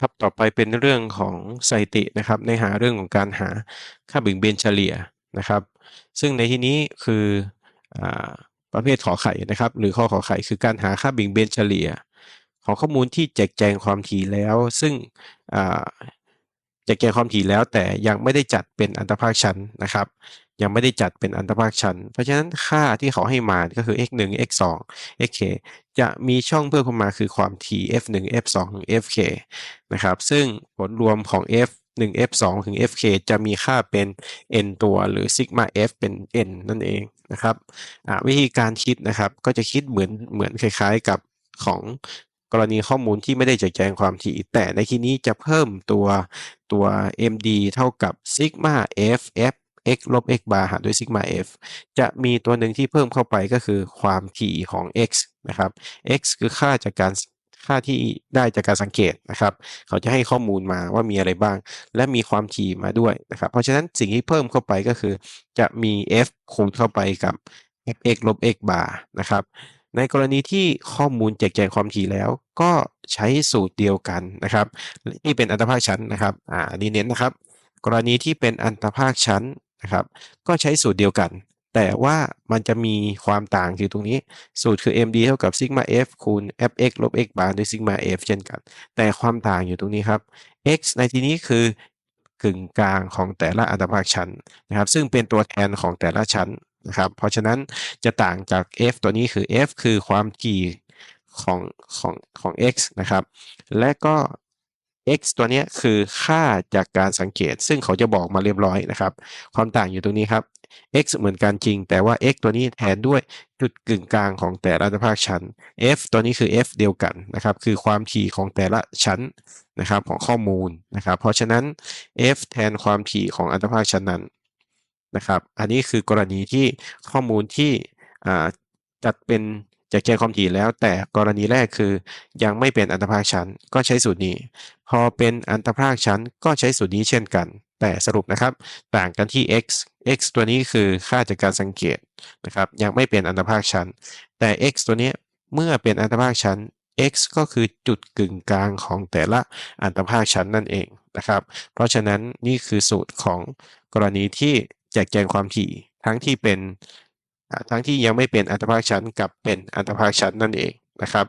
ครับต่อไปเป็นเรื่องของสถิตินะครับ ในหาเรื่องของการหาค่าเบี่ยงเบนเฉลี่ยนะครับ ซึ่งในที่นี้คืออประเภทขอไข่นะครับ หรือข้อขอไข่คือการหาค่าเบี่ยงเบนเฉลี่ย ของข้อมูลที่แจกแจงความถี่แล้ว ซึ่งแจกแจงความถี่แล้วแต่ยังไม่ได้จัดเป็นอันตรภาคชั้นนะครับ ยังไม่ได้จัดเป็นอันตรภาคชั้น เพราะฉะนั้นค่าที่เขาให้มาก็คือ x 1 x 2 xk จะมีช่องเพิ่มเข้ามาคือความถี่ f 1 f 2 fk นะครับ ซึ่งผลรวมของ f 1 f 2ถึง fk จะมีค่าเป็น n ตัวหรือซิกมา f เป็น n นั่นเองนะครับวิธีการคิดนะครับก็จะคิดเหมือนเหมือนคล้ายๆกับของกรณีข้อมูลที่ไม่ได้แจกแจงความถี่ แต่ในที่นี้จะเพิ่มตัวตัว md เท่ากับซิกมา f f x ลบ x บาร์หารด้วยซิกมา f จะมีตัวหนึ่งที่เพิ่มเข้าไปก็คือความถี่ของ x นะครับ x คือค่าจากการค่าที่ได้จากการสังเกตนะครับ เขาจะให้ข้อมูลมาว่ามีอะไรบ้าง และมีความถี่มาด้วยนะครับ เพราะฉะนั้นสิ่งที่เพิ่มเข้าไปก็คือ จะมี f คูณเข้าไปกับ f(x) ลบ x บาร์นะครับ ในกรณีที่ข้อมูลแจกแจงความถี่แล้ว ก็ใช้สูตรเดียวกันนะครับ นี่เป็นอัตภาคชั้นนะครับ อ่านี้เน้นนะครับ กรณีที่เป็นอันตภาคชั้น นะครับ ก็ใช้สูตรเดียวกัน แต่ว่ามันจะมีความต่างอยู่ตรงนี้ สูตรคือ md เท่ากับซิกมา f คูณ fx ลบ x บาร์ด้วยซิกมา f เช่นกัน แต่ความต่างอยู่ตรงนี้ครับ x ในที่นี้คือกึ่งกลางของแต่ละอัตภาคชั้นนะครับ ซึ่งเป็นตัวแทนของแต่ละชั้นนะครับ เพราะฉะนั้นจะต่างจาก f ตัวนี้คือ f คือความถี่ของของของ x นะครับ และก็ x ตัวนี้คือค่าจากการสังเกต ซึ่งเขาจะบอกมาเรียบร้อยนะครับ ความต่างอยู่ตรงนี้ครับ x เหมือนกันจริง แต่ว่า x ตัวนี้แทนด้วยจุดกึ่งกลางของแต่ละภาคชั้น f ตัวนี้คือ f เดียวกันนะครับ คือความถี่ของแต่ละชั้นนะครับของข้อมูลนะครับ เพราะฉะนั้น f แทนความถี่ของอัตภาคชั้นนั้นนะครับ อันนี้คือกรณีที่ข้อมูลที่จัดเป็น แจกแจงความถี่แล้ว แต่กรณีแรกคือ ยังไม่เป็นอันตรภาคชั้นก็ใช้สูตรนี้ พอเป็นอันตรภาคชั้นก็ใช้สูตรนี้เช่นกัน แต่สรุปนะครับ ต่างกันที่ x x ตัวนี้คือค่าจากการสังเกตนะครับยังไม่เป็นอันตรภาคชั้น แต่ x ตัวนี้เมื่อเป็นอันตรภาคชั้น x ก็คือจุดกึ่งกลางของแต่ละอันตรภาคชั้นนั่นเองนะครับ เพราะฉะนั้นนี่คือสูตรของกรณีที่แจกแจงความถี่ทั้งที่เป็น ทั้งที่ยังไม่เป็นอัตภาคชั้นกับเป็นอัตภาคชั้นนั่นเองนะครับ